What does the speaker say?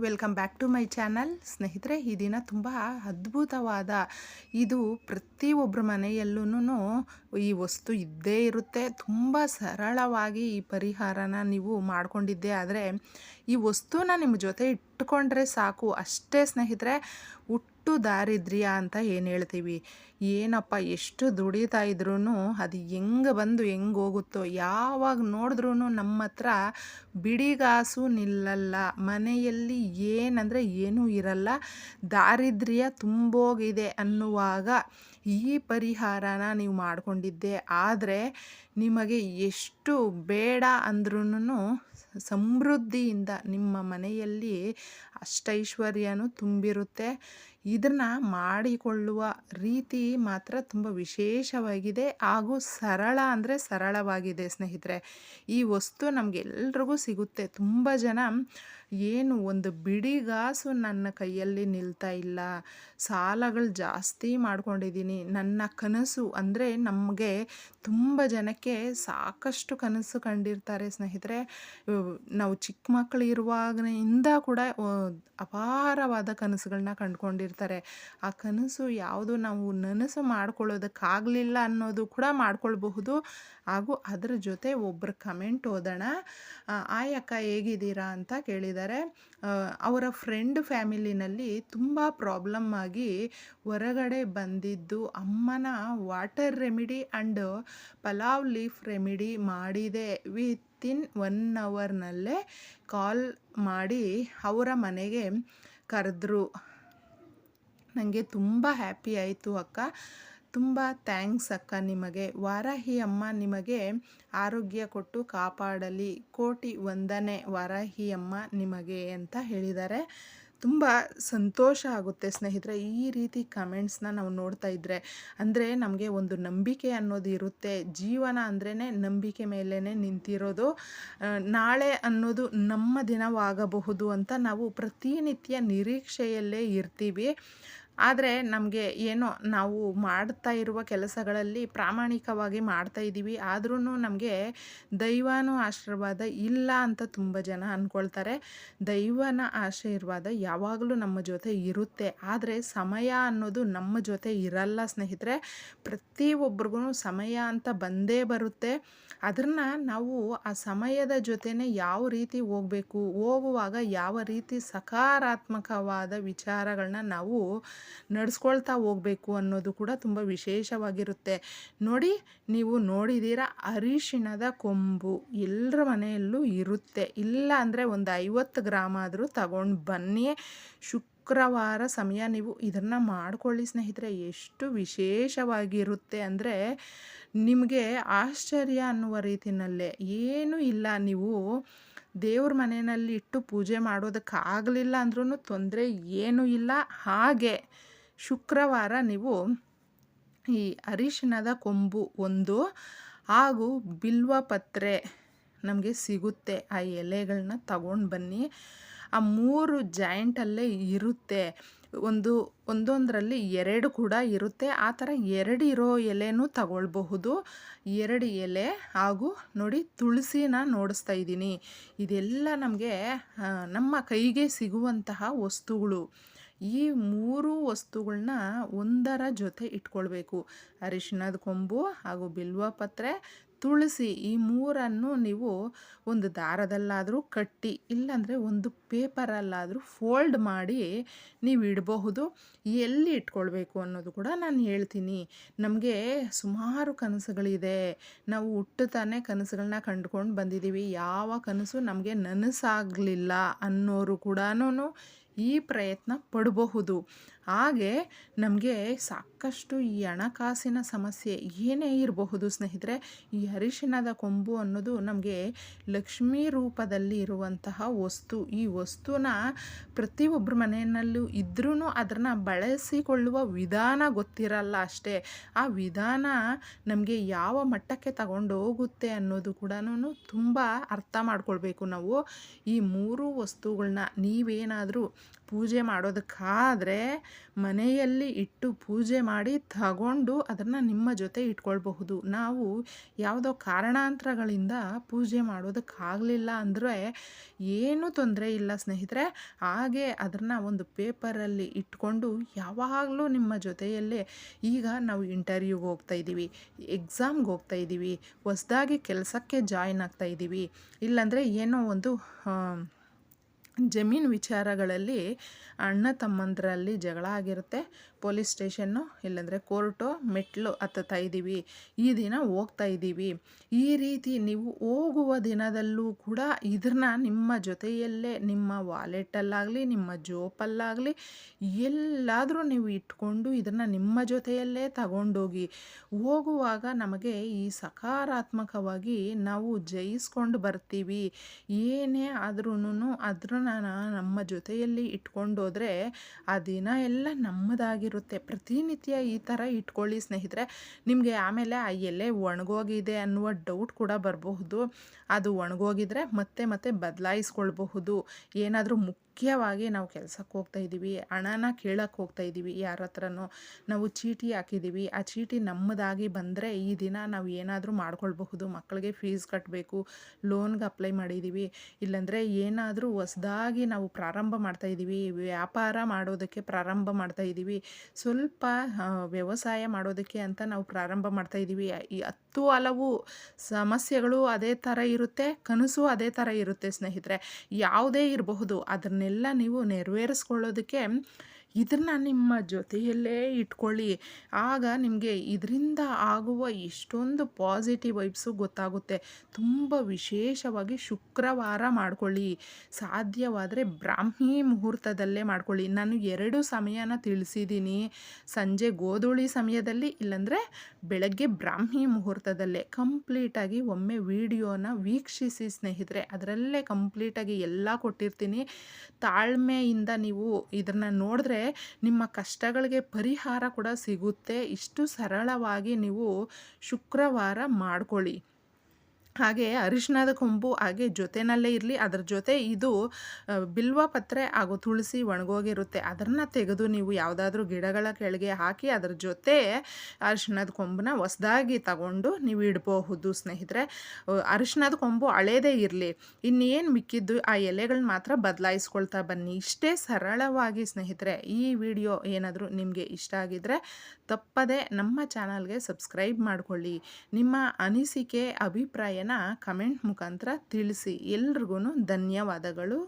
Welcome back to my channel. ಸ್ನೇಹಿತರೆ, ಈ ದಿನ ತುಂಬ ಅದ್ಭುತವಾದ ಇದು ಪ್ರತಿಯೊಬ್ಬರ ಮನೆಯಲ್ಲೂ ಈ ವಸ್ತು ಇದ್ದೇ ಇರುತ್ತೆ. ತುಂಬ ಸರಳವಾಗಿ ಈ ಪರಿಹಾರನ ನೀವು ಮಾಡಿಕೊಂಡಿದ್ದೆ. ಆದರೆ ಈ ವಸ್ತುನ ನಿಮ್ಮ ಜೊತೆ ಇಟ್ಕೊಂಡ್ರೆ ಸಾಕು. ಅಷ್ಟೇ ಸ್ನೇಹಿತರೆ ಹುಟ್ಟು ದಾರಿದ್ರ್ಯ ಅಂತ ಏನು ಹೇಳ್ತೀವಿ? ಏನಪ್ಪ, ಎಷ್ಟು ದುಡಿತಾ ಇದ್ರೂ ಅದು ಹೆಂಗೆ ಬಂದು ಹೆಂಗೆ ಹೋಗುತ್ತೋ, ಯಾವಾಗ ನೋಡಿದ್ರೂ ನಮ್ಮ ಹತ್ರ ಬಿಡಿಗಾಸು ನಿಲ್ಲಲ್ಲ. ಮನೆಯಲ್ಲಿ ಏನಂದರೆ ಏನೂ ಇರಲ್ಲ. ದಾರಿದ್ರ್ಯ ತುಂಬೋಗಿದೆ ಅನ್ನುವಾಗ ಈ ಪರಿಹಾರನ ನೀವು ಮಾಡಿಕೊಂಡಿದ್ದೆ. ಆದರೆ ನಿಮಗೆ ಎಷ್ಟು ಬೇಡ ಅಂದ್ರೂ ಸಮೃದ್ಧಿಯಿಂದ ನಿಮ್ಮ ಮನೆಯಲ್ಲಿ ಅಷ್ಟೈಶ್ವರ್ಯನೂ ತುಂಬಿರುತ್ತೆ. ಇದನ್ನು ಮಾಡಿಕೊಳ್ಳುವ ರೀತಿ ಮಾತ್ರ ತುಂಬ ವಿಶೇಷವಾಗಿದೆ ಹಾಗೂ ಸರಳ ಅಂದರೆ ಸರಳವಾಗಿದೆ ಸ್ನೇಹಿತರೆ. ಈ ವಸ್ತು ನಮಗೆಲ್ರಿಗೂ ಸಿಗುತ್ತೆ. ತುಂಬ ಜನ ಏನು ಒಂದು ಬಿಡಿಗಾಸು ನನ್ನ ಕೈಯಲ್ಲಿ ನಿಲ್ತಾ ಇಲ್ಲ. ಸಾಲಗಳು ಜಾಸ್ತಿ ಮಾಡ್ಕೊಂಡಿದ್ದೀನಿ. ನನ್ನ ಕನಸು ಅಂದರೆ ನಮಗೆ ತುಂಬ ಜನಕ್ಕೆ ಸಾಕಷ್ಟು ಕನಸು ಕಂಡಿರ್ತಾರೆ ಸ್ನೇಹಿತರೆ. ನಾವು ಚಿಕ್ಕ ಮಕ್ಕಳು ಇರುವಾಗಿಂದ ಕೂಡ ಅಪಾರವಾದ ಕನಸುಗಳನ್ನ ಕಂಡುಕೊಂಡಿರ್ತಾರೆ. ಆ ಕನಸು ಯಾವುದು ನಾವು ನನಸು ಮಾಡ್ಕೊಳ್ಳೋದಕ್ಕಾಗಲಿಲ್ಲ ಅನ್ನೋದು ಕೂಡ ಮಾಡ್ಕೊಳ್ಬಹುದು. ಹಾಗೂ ಅದರ ಜೊತೆ ಒಬ್ಬರು ಕಮೆಂಟ್ ಓದೋಣ. ಆಯಕ್ಕ ಅಕ್ಕ, ಹೇಗಿದ್ದೀರಾ? ಅಂತ ಕೇಳಿದ್ದಾರೆ. ಅವರ ಫ್ರೆಂಡ್ ಫ್ಯಾಮಿಲಿನಲ್ಲಿ ತುಂಬ ಪ್ರಾಬ್ಲಮ್ ಆಗಿ ಹೊರಗಡೆ ಬಂದಿದ್ದು ಅಮ್ಮನ water remedy and pulao leaf remedy ಮಾಡಿದೆ. ವಿತಿನ್ ಒನ್ ಅವರ್ನಲ್ಲೇ ಕಾಲ್ ಮಾಡಿ ಅವರ ಮನೆಗೆ ಕರೆದ್ರು. ನನಗೆ ತುಂಬ ಹ್ಯಾಪಿ ಆಯಿತು ಅಕ್ಕ. ತುಂಬ ಥ್ಯಾಂಕ್ಸ್ ಅಕ್ಕ ನಿಮಗೆ. ವಾರಾಹಿ ಅಮ್ಮ ನಿಮಗೆ ಆರೋಗ್ಯ ಕೊಟ್ಟು ಕಾಪಾಡಲಿ. ಕೋಟಿ ವಂದನೆ ವಾರಾಹಿ ಅಮ್ಮ ನಿಮಗೆ ಅಂತ ಹೇಳಿದ್ದಾರೆ. ತುಂಬ ಸಂತೋಷ ಆಗುತ್ತೆ ಸ್ನೇಹಿತರೆ, ಈ ರೀತಿ ಕಮೆಂಟ್ಸ್ನ ನಾವು ನೋಡ್ತಾ ಇದ್ದರೆ ಅಂದರೆ ನಮಗೆ ಒಂದು ನಂಬಿಕೆ ಅನ್ನೋದು ಇರುತ್ತೆ. ಜೀವನ ಅಂದ್ರೇ ನಂಬಿಕೆ ಮೇಲೇ ನಿಂತಿರೋದು. ನಾಳೆ ಅನ್ನೋದು ನಮ್ಮ ದಿನವಾಗಬಹುದು ಅಂತ ನಾವು ಪ್ರತಿನಿತ್ಯ ನಿರೀಕ್ಷೆಯಲ್ಲೇ ಇರ್ತೀವಿ. ಆದರೆ ನಮಗೆ ಏನೋ ನಾವು ಮಾಡ್ತಾ ಇರುವ ಕೆಲಸಗಳಲ್ಲಿ ಪ್ರಾಮಾಣಿಕವಾಗಿ ಮಾಡ್ತಾ ಇದ್ದೀವಿ. ಆದ್ರೂ ನಮಗೆ ದೈವಾನು ಆಶೀರ್ವಾದ ಇಲ್ಲ ಅಂತ ತುಂಬ ಜನ ಅಂದ್ಕೊಳ್ತಾರೆ ದೈವನ ಆಶೀರ್ವಾದ ಯಾವಾಗಲೂ ನಮ್ಮ ಜೊತೆ ಇರುತ್ತೆ. ಆದರೆ ಸಮಯ ಅನ್ನೋದು ನಮ್ಮ ಜೊತೆ ಇರಲ್ಲ ಸ್ನೇಹಿತರೆ. ಪ್ರತಿಯೊಬ್ಬರಿಗೂ ಸಮಯ ಅಂತ ಬಂದೇ ಬರುತ್ತೆ. ಅದನ್ನು ನಾವು ಆ ಸಮಯದ ಜೊತೆನೆ ಯಾವ ರೀತಿ ಹೋಗಬೇಕು, ಹೋಗುವಾಗ ಯಾವ ರೀತಿ ಸಕಾರಾತ್ಮಕವಾದ ವಿಚಾರಗಳನ್ನ ನಾವು ನಡೆಸ್ಕೊಳ್ತಾ ಹೋಗಬೇಕು ಅನ್ನೋದು ಕೂಡ ತುಂಬ ವಿಶೇಷವಾಗಿರುತ್ತೆ. ನೋಡಿ, ನೀವು ನೋಡಿದ್ದೀರಾ, ಅರಿಶಿಣದ ಕೊಂಬು ಎಲ್ಲರ ಮನೆಯಲ್ಲೂ ಇರುತ್ತೆ. ಇಲ್ಲ ಅಂದರೆ ಒಂದು ಐವತ್ತು ಗ್ರಾಮ್ ಆದರೂ ತಗೊಂಡು ಬನ್ನಿ. ಶುಕ್ರವಾರ ಸಮಯ ನೀವು ಇದನ್ನು ಮಾಡ್ಕೊಳ್ಳಿ ಸ್ನೇಹಿತರೆ, ಎಷ್ಟು ವಿಶೇಷವಾಗಿರುತ್ತೆ ಅಂದರೆ ನಿಮಗೆ ಆಶ್ಚರ್ಯ ಅನ್ನುವ ರೀತಿಯಲ್ಲೇ ಏನೂ ಇಲ್ಲ, ನೀವು ದೇವ್ರ ಮನೆಯಲ್ಲಿ ಇಟ್ಟು ಪೂಜೆ ಮಾಡೋದಕ್ಕಾಗಲಿಲ್ಲ ಅಂದ್ರೂ ತೊಂದರೆ ಏನೂ ಇಲ್ಲ. ಹಾಗೆ ಶುಕ್ರವಾರ ನೀವು ಈ ಅರಿಶಿಣದ ಕೊಂಬು ಒಂದು ಹಾಗೂ ಬಿಲ್ವ ಪತ್ರೆ ನಮಗೆ ಸಿಗುತ್ತೆ. ಆ ಎಲೆಗಳನ್ನ ತಗೊಂಡು ಬನ್ನಿ. ಆ ಮೂರು ಜಾಯಿಂಟಲ್ಲೇ ಇರುತ್ತೆ. ಒಂದು, ಒಂದೊಂದರಲ್ಲಿ ಎರಡು ಕೂಡ ಇರುತ್ತೆ. ಆ ಥರ ಎರಡು ಇರೋ ಎಲೆನೂ ತಗೊಳ್ಬಹುದು. ಎರಡು ಎಲೆ ಹಾಗೂ ನೋಡಿ ತುಳಸಿನ ನೋಡಿಸ್ತಾ ಇದ್ದೀನಿ. ಇದೆಲ್ಲ ನಮಗೆ ನಮ್ಮ ಕೈಗೆ ಸಿಗುವಂತಹ ವಸ್ತುಗಳು. ಈ ಮೂರು ವಸ್ತುಗಳನ್ನ ಒಂದರ ಜೊತೆ ಇಟ್ಕೊಳ್ಬೇಕು. ಅರಿಶಿಣದ ಕೊಂಬು ಹಾಗೂ ಬಿಲ್ವ ಪತ್ರೆ ತುಳಸಿ ಈ ಮೂರನ್ನು ನೀವು ಒಂದು ದಾರದಲ್ಲಾದರೂ ಕಟ್ಟಿ, ಇಲ್ಲಾಂದರೆ ಒಂದು ಪೇಪರಲ್ಲಾದರೂ ಫೋಲ್ಡ್ ಮಾಡಿ ನೀವು ಇಡಬಹುದು. ಎಲ್ಲಿ ಇಟ್ಕೊಳ್ಬೇಕು ಅನ್ನೋದು ಕೂಡ ನಾನು ಹೇಳ್ತೀನಿ. ನಮಗೆ ಸುಮಾರು ಕನಸುಗಳಿದೆ. ನಾವು ಹುಟ್ಟುತ್ತಾನೆ ಕನಸುಗಳನ್ನ ಕಂಡುಕೊಂಡು ಬಂದಿದ್ದೀವಿ ಯಾವ ಕನಸು ನಮಗೆ ನನಸಾಗಲಿಲ್ಲ ಅನ್ನೋರು ಕೂಡ ಈ ಪ್ರಯತ್ನ ಪಡಬಹುದು. ಹಾಗೆ ನಮಗೆ ಸಾಕಷ್ಟು ಈ ಹಣಕಾಸಿನ ಸಮಸ್ಯೆ ಏನೇ ಇರಬಹುದು ಸ್ನೇಹಿತರೆ, ಈ ಅರಿಶಿಣದ ಕೊಂಬು ಅನ್ನೋದು ನಮಗೆ ಲಕ್ಷ್ಮೀ ರೂಪದಲ್ಲಿ ಇರುವಂತಹ ವಸ್ತು. ಈ ವಸ್ತುನ ಪ್ರತಿಯೊಬ್ಬರ ಮನೆಯಲ್ಲೂ ಇದ್ರೂ ಅದನ್ನು ಬಳಸಿಕೊಳ್ಳುವ ವಿಧಾನ ಗೊತ್ತಿರಲ್ಲ ಅಷ್ಟೇ. ಆ ವಿಧಾನ ನಮಗೆ ಯಾವ ಮಟ್ಟಕ್ಕೆ ತಗೊಂಡು ಹೋಗುತ್ತೆ ಅನ್ನೋದು ಕೂಡ ತುಂಬ ಅರ್ಥ ಮಾಡ್ಕೊಳ್ಬೇಕು ನಾವು. ಈ ಮೂರು ವಸ್ತುಗಳನ್ನ ನೀವೇನಾದರೂ ಪೂಜೆ ಮಾಡೋದಕ್ಕಾದರೆ ಮನೆಯಲ್ಲಿ ಇಟ್ಟು ಪೂಜೆ ಮಾಡಿ ತಗೊಂಡು ಅದನ್ನು ನಿಮ್ಮ ಜೊತೆ ಇಟ್ಕೊಳ್ಬಹುದು. ನಾವು ಯಾವುದೋ ಕಾರಣಾಂತರಗಳಿಂದ ಪೂಜೆ ಮಾಡೋದಕ್ಕಾಗಲಿಲ್ಲ ಅಂದರೆ ಏನೂ ತೊಂದರೆ ಇಲ್ಲ ಸ್ನೇಹಿತರೆ. ಹಾಗೆ ಅದನ್ನು ಒಂದು ಪೇಪರಲ್ಲಿ ಇಟ್ಕೊಂಡು ಯಾವಾಗಲೂ ನಿಮ್ಮ ಜೊತೆಯಲ್ಲೇ ಈಗ ನಾವು ಇಂಟರ್ವ್ಯೂಗೆ ಹೋಗ್ತಾ ಇದ್ದೀವಿ ಎಕ್ಸಾಮ್ಗೆ ಹೋಗ್ತಾ ಇದ್ದೀವಿ, ಹೊಸ್ದಾಗಿ ಕೆಲಸಕ್ಕೆ ಜಾಯ್ನ್ ಆಗ್ತಾ ಇದ್ದೀವಿ. ಇಲ್ಲಾಂದರೆ ಏನೋ ಒಂದು ಜಮೀನು ವಿಚಾರಗಳಲ್ಲಿ ಅಣ್ಣ ತಮ್ಮಂದರಲ್ಲಿ ಜಗಳ ಆಗಿರುತ್ತೆ. ಪೊಲೀಸ್ ಸ್ಟೇಷನ್ನು ಇಲ್ಲಾಂದರೆ ಕೋರ್ಟು, ಮೆಟ್ಲು ಹತ್ತುತ್ತಾ ಇದ್ದೀವಿ. ಈ ದಿನ ಹೋಗ್ತಾ ಇದ್ದೀವಿ. ಈ ರೀತಿ ನೀವು ಹೋಗುವ ದಿನದಲ್ಲೂ ಕೂಡ ಇದನ್ನ ನಿಮ್ಮ ಜೊತೆಯಲ್ಲೇ, ನಿಮ್ಮ ವಾಲೆಟಲ್ಲಾಗಲಿ, ನಿಮ್ಮ ಜೋಪಲ್ಲಾಗಲಿ ಎಲ್ಲಾದರೂ ನೀವು ಇಟ್ಕೊಂಡು ಇದನ್ನು ನಿಮ್ಮ ಜೊತೆಯಲ್ಲೇ ತಗೊಂಡೋಗಿ ಹೋಗುವಾಗ ನಮಗೆ ಈ ಸಕಾರಾತ್ಮಕವಾಗಿ ನಾವು ಜಯಿಸ್ಕೊಂಡು ಬರ್ತೀವಿ. ಏನೇ ಆದ್ರೂ ಅದನ್ನ ನಮ್ಮ ಜೊತೆಯಲ್ಲಿ ಇಟ್ಕೊಂಡೋದ್ರೆ ಆ ದಿನ ಎಲ್ಲ ನಮ್ಮದಾಗಿರುತ್ತೆ ಪ್ರತಿನಿತ್ಯ ಈ ಥರ ಇಟ್ಕೊಳ್ಳಿ ಸ್ನೇಹಿತರೆ. ನಿಮಗೆ ಆಮೇಲೆ ಆ ಎಲೆ ಒಣಗೋಗಿದೆ ಅನ್ನುವ ಡೌಟ್ ಕೂಡ ಬರಬಹುದು. ಅದು ಒಣಗೋಗಿದ್ರೆ ಮತ್ತೆ ಮತ್ತೆ ಬದಲಾಯಿಸ್ಕೊಳ್ಬಹುದು. ಏನಾದರೂ ಮುಖ್ಯವಾಗಿ ನಾವು ಕೆಲಸಕ್ಕೆ ಹೋಗ್ತಾ ಇದ್ದೀವಿ, ಹಣನ ಕೇಳಕ್ಕೆ ಹೋಗ್ತಾ ಇದ್ದೀವಿ, ಯಾರ ಹತ್ರನೂ ನಾವು ಚೀಟಿ ಹಾಕಿದ್ದೀವಿ, ಆ ಚೀಟಿ ನಮ್ಮದಾಗಿ ಬಂದರೆ ಈ ದಿನ ನಾವು ಏನಾದರೂ ಮಾಡ್ಕೊಳ್ಬಹುದು, ಮಕ್ಕಳಿಗೆ ಫೀಸ್ ಕಟ್ಟಬೇಕು ಲೋನ್ಗೆ ಅಪ್ಲೈ ಮಾಡಿದ್ದೀವಿ, ಇಲ್ಲಾಂದರೆ ಏನಾದರೂ ಹೊಸ್ದಾಗಿ ನಾವು ಪ್ರಾರಂಭ ಮಾಡ್ತಾ ಇದ್ದೀವಿ, ವ್ಯಾಪಾರ ಮಾಡೋದಕ್ಕೆ ಪ್ರಾರಂಭ ಮಾಡ್ತಾ ಇದ್ದೀವಿ, ಸ್ವಲ್ಪ ವ್ಯವಸಾಯ ಮಾಡೋದಕ್ಕೆ ಅಂತ ನಾವು ಪ್ರಾರಂಭ ಮಾಡ್ತಾ ಇದ್ದೀವಿ, ಈ ಹತ್ತು ಹಲವು ಸಮಸ್ಯೆಗಳು ಅದೇ ಥರ ಇರುತ್ತೆ, ಕನಸು ಅದೇ ಥರ ಇರುತ್ತೆ ಸ್ನೇಹಿತರೆ, ಯಾವುದೇ ಇರಬಹುದು, ಅದನ್ನೆಲ್ಲ ನೀವು ನೆರವೇರಿಸ್ಕೊಳ್ಳೋದಕ್ಕೆ ಇದನ್ನು ನಿಮ್ಮ ಜೊತೆಯಲ್ಲೇ ಇಟ್ಕೊಳ್ಳಿ. ಆಗ ನಿಮಗೆ ಇದರಿಂದ ಆಗುವ ಇಷ್ಟೊಂದು ಪಾಸಿಟಿವ್ ವೈಬ್ಸು ಗೊತ್ತಾಗುತ್ತೆ. ತುಂಬ ವಿಶೇಷವಾಗಿ ಶುಕ್ರವಾರ ಮಾಡ್ಕೊಳ್ಳಿ. ಸಾಧ್ಯವಾದರೆ ಬ್ರಾಹ್ಮಿ ಮುಹೂರ್ತದಲ್ಲೇ ಮಾಡ್ಕೊಳ್ಳಿ. ನಾನು ಎರಡು ಸಮಯನ ತಿಳಿಸಿದ್ದೀನಿ. ಸಂಜೆ ಗೋಧೂಳಿ ಸಮಯದಲ್ಲಿ ಇಲ್ಲಾಂದರೆ ಬೆಳಗ್ಗೆ ಬ್ರಾಹ್ಮಿ ಮುಹೂರ್ತದಲ್ಲೇ ಕಂಪ್ಲೀಟಾಗಿ ಒಮ್ಮೆ ವಿಡಿಯೋನ ವೀಕ್ಷಿಸಿ ಸ್ನೇಹಿತರೆ. ಅದರಲ್ಲೇ ಕಂಪ್ಲೀಟಾಗಿ ಎಲ್ಲ ಕೊಟ್ಟಿರ್ತೀನಿ. ತಾಳ್ಮೆಯಿಂದ ನೀವು ಇದನ್ನು ನೋಡಿದ್ರೆ ನಿಮ್ಮ ಕಷ್ಟಗಳಿಗೆ ಪರಿಹಾರ ಕೂಡ ಸಿಗುತ್ತೆ. ಇಷ್ಟು ಸರಳವಾಗಿ ನೀವು ಶುಕ್ರವಾರ ಮಾಡ್ಕೊಳ್ಳಿ. ಹಾಗೆ ಅರಿಶಿಣದ ಕೊಂಬು ಹಾಗೆ ಜೊತೆಯಲ್ಲೇ ಇರಲಿ, ಅದರ ಜೊತೆ ಇದು ಬಿಲ್ವ ಪತ್ರೆ ಹಾಗೂ ತುಳಸಿ ಒಣಗೋಗಿರುತ್ತೆ. ಅದನ್ನು ತೆಗೆದು ನೀವು ಯಾವುದಾದ್ರೂ ಗಿಡಗಳ ಕೆಳಗೆ ಹಾಕಿ, ಅದರ ಜೊತೆ ಅರಿಶಿಣದ ಕೊಂಬನ್ನ ಹೊಸದಾಗಿ ತಗೊಂಡು ನೀವು ಇಡಬಹುದು ಸ್ನೇಹಿತರೆ. ಅರಿಶಿಣದ ಕೊಂಬು ಹಳೇದೇ ಇರಲಿ. ಇನ್ನೇನು ಮಿಕ್ಕಿದ್ದು ಆ ಎಲೆಗಳನ್ನ ಮಾತ್ರ ಬದಲಾಯಿಸ್ಕೊಳ್ತಾ ಬನ್ನಿ. ಇಷ್ಟೇ ಸರಳವಾಗಿ ಸ್ನೇಹಿತರೆ, ಈ ವಿಡಿಯೋ ಏನಾದರೂ ನಿಮಗೆ ಇಷ್ಟ ಆಗಿದ್ದರೆ ತಪ್ಪದೆ ನಮ್ಮ ಚಾನಲ್ಗೆ ಸಬ್ಸ್ಕ್ರೈಬ್ ಮಾಡಿಕೊಳ್ಳಿ. ನಿಮ್ಮ ಅನಿಸಿಕೆ ಅಭಿಪ್ರಾಯನ ಕಮೆಂಟ್ ಮುಖಾಂತರ ತಿಳಿಸಿ. ಎಲ್ರಿಗೂ ಧನ್ಯವಾದಗಳು.